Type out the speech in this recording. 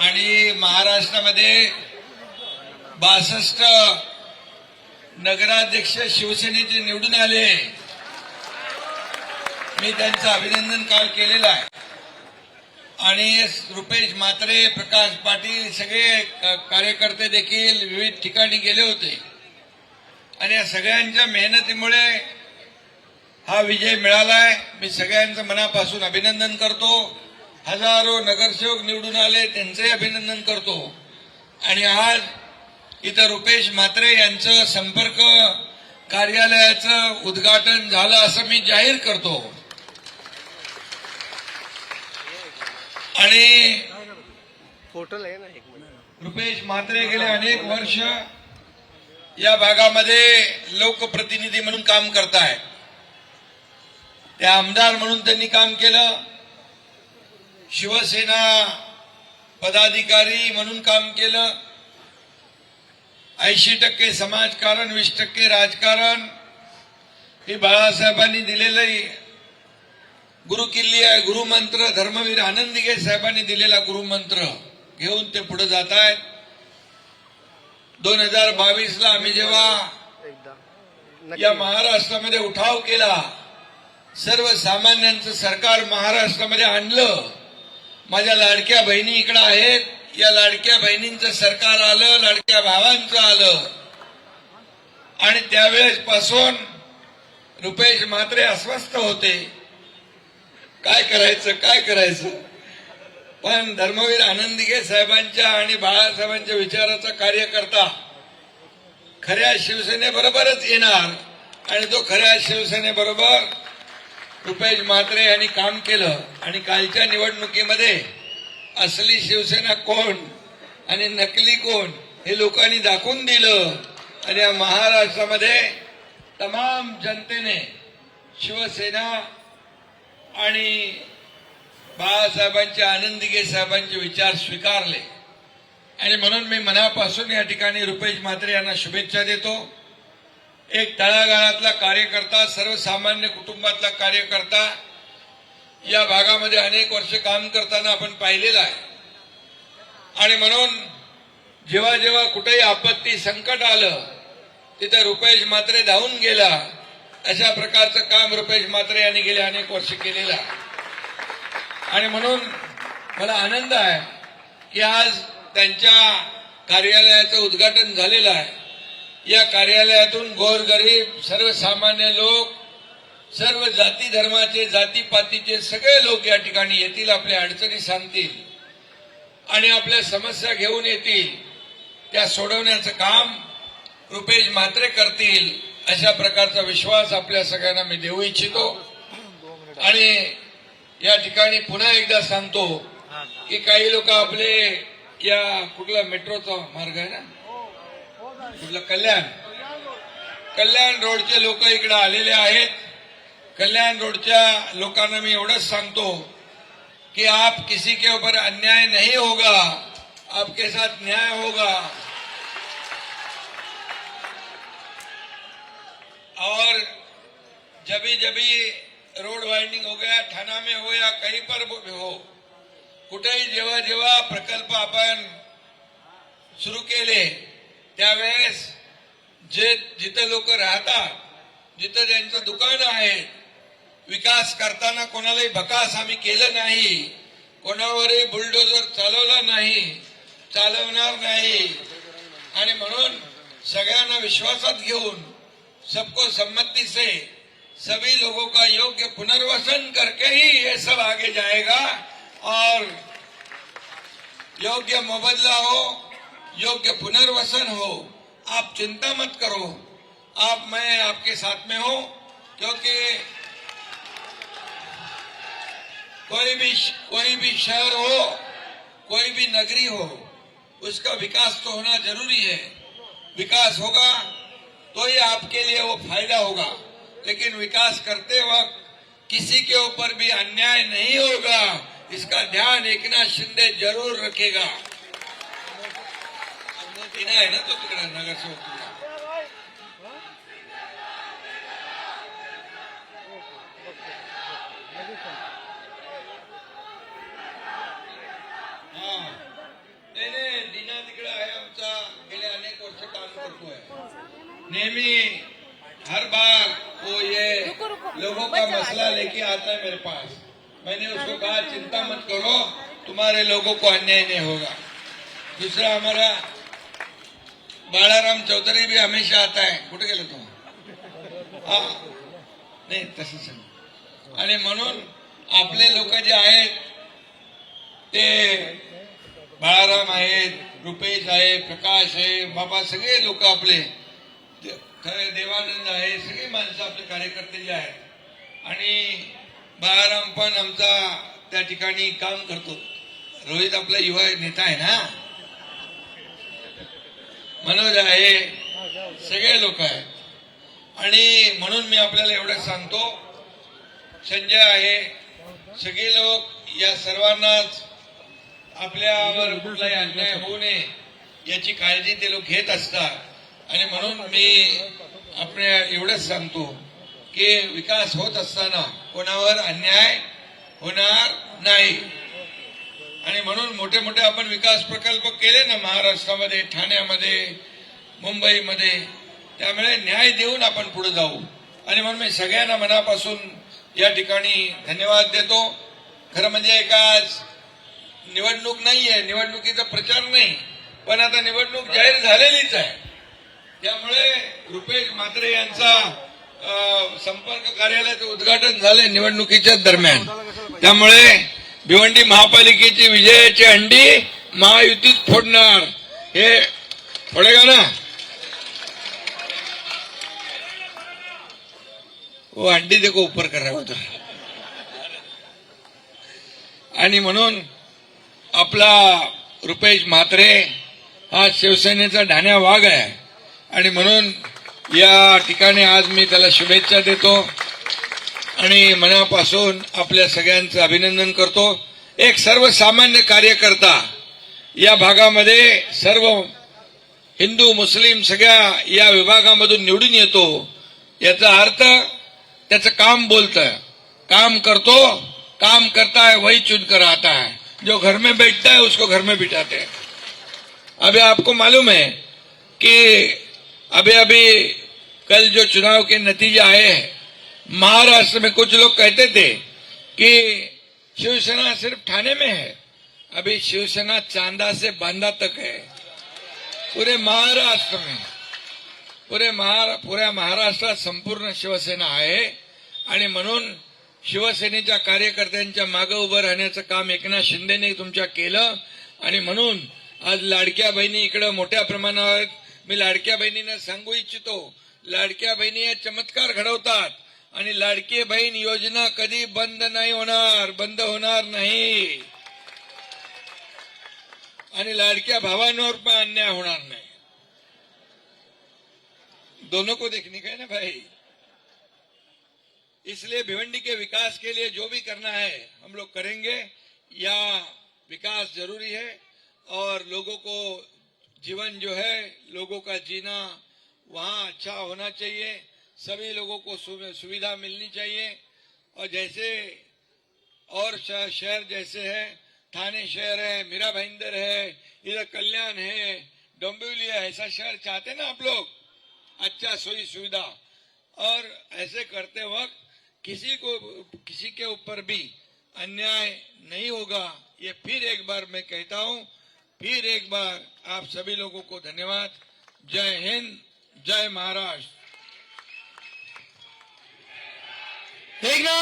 आणि महाराष्ट्रामध्ये बासष्ट नगराध्यक्ष शिवसेनेचे निवडून आले. मी त्यांचं अभिनंदन काल केलेलं आहे. आणि रुपेश म्हात्रे प्रकाश पाटील सगळे कार्यकर्ते देखील विविध ठिकाणी गेले होते. आणि या सगळ्यांच्या मेहनतीमुळे हा विजय मिळालाय. मी सगळ्यांचं मनापासून अभिनंदन करतो. हजारो नगरसेवक निवडून आले त्यांचंही अभिनंदन करतो. आणि आज इथं रुपेश म्हात्रे यांचं संपर्क कार्यालयाचं उद्घाटन झालं असं मी जाहीर करतो. आणि रुपेश म्हात्रे गेले अनेक वर्ष या भागामध्ये लोकप्रतिनिधी म्हणून काम करताय. ते आमदार म्हणून त्यांनी काम केलं. शिवसेना पदाधिकारी म्हणून काम केलं. ऐंशी टक्के समाजकारण वीस टक्के राजकारण. हे बाळासाहेबांनी दिलेलं गुरुकिल्ली आहे गुरुमंत्र धर्मवीर आनंदिगे साहेबांनी दिलेला गुरुमंत्र घेऊन ते पुढे जात आहेत. दोन हजार बावीस ला आम्ही जेव्हा या महाराष्ट्रामध्ये उठाव केला सर्वसामान्यांचं सरकार महाराष्ट्रामध्ये आणलं माझ्या लाडक्या बहिणी इकडं आहेत. या लाडक्या बहिणींचं सरकार आलं लाडक्या भावांचं आलं. आणि त्यावेळेस पासून रुपेश म्हात्रे अस्वस्थ होते. काय करायचं काय करायचं? पण धर्मवीर आनंदिगे साहेबांच्या आणि बाळासाहेबांच्या विचाराचा कार्यकर्ता खऱ्या शिवसेनेबरोबरच येणार. आणि तो खऱ्या शिवसेनेबरोबर रुपेश म्हात्रे यांनी काम केलं आणि कालच्या निवडणुकीमध्ये असली शिवसेना कोण आणि नकली कोण हे लोकांनी दाखवून दिलं. आणि या महाराष्ट्रामध्ये तमाम जनतेने शिवसेना आणि बाळासाहेबांचे आनंदगे साहेबांचे विचार स्वीकारले. आणि म्हणून मी मनापासून या ठिकाणी रुपेश म्हात्रे यांना शुभेच्छा देतो. एक तळागाळातला कार्यकर्ता सर्वसामान्य कुटुंबातला कार्यकर्ता या भागामध्ये अनेक वर्ष काम करताना आपण पाहिलेलं आहे. आणि म्हणून जेव्हा जेव्हा कुठेही आपत्ती संकट आलं तिथं रुपेश मात्रे धावून गेला अशा प्रकारचं काम रुपेश मात्रे यांनी गेले अनेक वर्ष केलेलं आहे. आणि म्हणून मला आनंद आहे की आज त्यांच्या कार्यालयाचं उद्घाटन झालेलं आहे. या कार्यालयातून गोरगरीब सर्वसामान्य लोक सर्व जाती धर्माचे जातीपातीचे सगळे लोक या ठिकाणी येतील आपल्या अडचणी सांगतील आणि आपल्या समस्या घेऊन येतील. त्या सोडवण्याचं काम रुपेश म्हात्रे करतील अशा प्रकारचा विश्वास आपल्या सगळ्यांना मी देऊ इच्छितो. आणि या ठिकाणी पुन्हा एकदा सांगतो की काही लोक आपले या कुठला मेट्रोचा मार्ग आहे ना? कुठला कल्याण? कल्याण रोडचे लोक इकडे आलेले आहेत. कल्याण रोडच्या लोकांना मी एवढंच सांगतो कि आप किसी के ऊपर अन्याय नहीं होगा, आपके साथ न्याय होगा. और जभी जभी रोड वाइंडिंग हो गया, थाना में हो या कहीं पर हो, कुठेही जेव्हा जेव्हा प्रकल्प आपण सुरू केले त्यावेळेस जे जिथे लोक राहतात जिथे त्यांचं दुकान आहे विकास करताना कोणालाही भकास आम्ही केलं नाही कोणावरही बुलडोजर चालवला नाही चालवणार नाही. आणि म्हणून सगळ्यांना विश्वासात घेऊन सबको संमती से सभी लोगों का योग्य पुनर्वसन करके ही ये सब आगे जाएगा और योग्य मुबदला हो योग्य पुनर्वसन हो, आप चिंता मत करो। आप, मैं आपके साथ में हूँ, क्योंकि कोई भी कोई भी शहर हो, कोई भी नगरी हो, उसका विकास तो होना ज़रूरी है। विकास होगा तो ही आपके लिए वो फ़ायदा होगा। लेकिन विकास करते वक्त किसी के ऊपर भी अन्याय नहीं होगा। इसका ध्यान एकनाथ शिंदे ज़रूर रखेगा। तिने आहे ना तो तिकडे नगरसेवक तिकडे तिकडे नेहमी हर बार वो ये लोगों का मसला लेके आता है मेरे पास। मैंने उसको कहा चिंता मत करो तुम्हारे लोगों को अन्याय नहीं होगा। दूसरा हमारा बाळाराम चौधरी भी हमेशा आता आहे. कुठे गेले तू? हा. नाही तसंच नाही. आणि म्हणून आपले लोक जे आहेत ते बाळाराम आहेत रुपेश आहे प्रकाश आहे बाबा सगळे लोक आपले खरे देवानंद आहे सगळी माणसं आपले कार्यकर्ते जे आहेत. आणि बाळाराम पण आमचा त्या ठिकाणी काम करतो. रोहित आपला युवा नेता आहे ना? मनोज आहे. सगळे लोक आहेत. आणि म्हणून मी आपल्याला एवढं सांगतो संजय आहे. सगळे लोक या सर्वांनाच आपल्यावर कुठलाही अन्याय होऊ नये याची काळजी ते लोक घेत असतात. आणि म्हणून मी आपल्या एवढंच सांगतो की विकास होत असताना कोणावर अन्याय होणार नाही. आणि म्हणून मोठे मोठे आपण विकास प्रकल्प केले ना महाराष्ट्रामध्ये ठाण्यामध्ये मुंबईमध्ये त्यामुळे न्याय देऊन आपण पुढे जाऊ. आणि म्हणून मी सगळ्यांना मनापासून या ठिकाणी धन्यवाद देतो. खरं म्हणजे एकाच निवडणूक नाहीये निवडणुकीचा प्रचार नाही पण आता निवडणूक जाहीर झालेलीच आहे. त्यामुळे रुपेश म्हात्रे यांचा संपर्क कार्यालयाचं उद्घाटन झालंय निवडणुकीच्या दरम्यान. त्यामुळे भिवंडी महापालिकेची विजयाची अंडी महायुतीत फोडणार. हे फोडेगा ना वो हो, अंडी देखो ऊपर कर रहा होता आणि म्हणून आपला रुपेश म्हात्रे हा शिवसेनेचा ढाण्या वाघ आहे. आणि म्हणून या ठिकाणी आज मी त्याला शुभेच्छा देतो. आणि मनापासून आपल्या सगळ्यांचं अभिनंदन करतो. एक सर्वसामान्य कार्यकर्ता या भागामध्ये सर्व हिंदू मुस्लिम सगळ्या या विभागामधून निवडून येतो. याचा अर्थ त्याचं काम बोलतं काम करतो काम करता है वही चुन कर आता है जो घर में बैठता है उसको घर में बिठाते हैं. अभी आपको मालूम है कि अभी अभी कल जो चुनाव के नतीजे आए हैं महाराष्ट्र में कुछ लोग कहते थे कि शिवसेना सिर्फ ठाणे में है। अभी शिवसेना चांदा से बांदा तक है। पूरे महाराष्ट्र में पुरे महारा पुऱ्या महाराष्ट्रात संपूर्ण शिवसेना आहे आणि म्हणून शिवसेनेच्या कार्यकर्त्यांच्या मागे उभं राहण्याचं काम एकनाथ शिंदेने तुमच्या केलं आणि म्हणून आज लाडक्या बहिणी इकडं मोठ्या प्रमाणावर मी लाडक्या बहिणींना सांगू इच्छितो. लाडक्या बहिणी या चमत्कार घडवतात. आणि लाडकी बहीण योजना कधी बंद नाही होणार, बंद होणार नाही. आणि लाडक्या भावांवर पण अन्याय होणार नाही. दोनों को देखने का है ना भाई? इसलिए भिवंडी के विकास के लिए जो भी करना है, हम लोग करेंगे। या विकास ज़रूरी है और लोगों को जीवन जो है, लोगों का जीना वहाँ अच्छा होना चाहिए। सभी लोगों को सुविधा मिलनी चाहिए। और जैसे और शहर जैसे है, थाने शहर है, मीरा भाईंदर है, इधर कल्याण है, डोंबिवली है, ऐसा शहर चाहते ना आप लोग? अच्छा सोई सुविधा। और ऐसे करते वक्त किसी को, किसी के ऊपर भी अन्याय नहीं होगा। ये फिर एक बार मैं कहता हूँ, फिर एक बार आप सभी लोगों को धन्यवाद। जय हिंद, जय महाराष्ट्र। एकनाथ